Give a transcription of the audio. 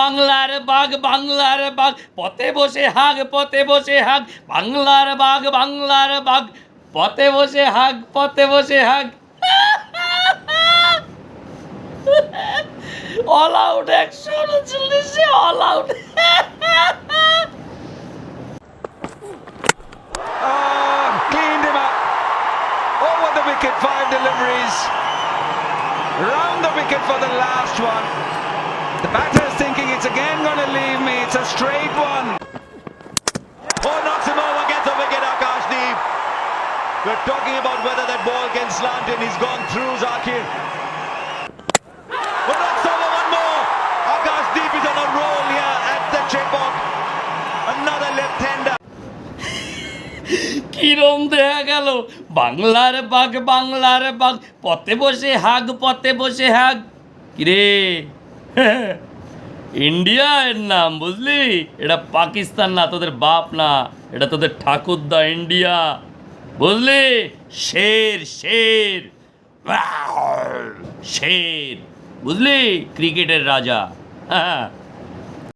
বাংলার বাঘ পথে বসে হাগ পথে বসে হাগ বাংলার বাঘ বাংলার বাঘ পথে বসে হাগ পথে বসে হাগ অল আউট একশো উনচল্লিশে all out Oh, cleaned him up. Over the wicket, five deliveries. Round the wicket for the last one. The batter's thinking it's again going to leave me. It's a straight one. Oh, knocks him over, gets a wicket, Akashdeep. We're talking about whether that ball can slant in. He's gone through Zakir. Oh, knocks over one more. Akashdeep is on a roll here at the Chepok. Another left-hander. কিরম দেখা গেল বাংলার বাঘ বাংলার বাঘ পথে বসে হাগ পথে বসে হাগ কিরে ইন্ডিয়া এর নাম বুঝলি? এটা পাকিস্তান না, তোদের বাপ না, এটা তোদের ঠাকুর দা ইন্ডিয়া। বুঝলি? শের শের। শের। বুঝলি? ক্রিকেটের রাজা। হ্যাঁ।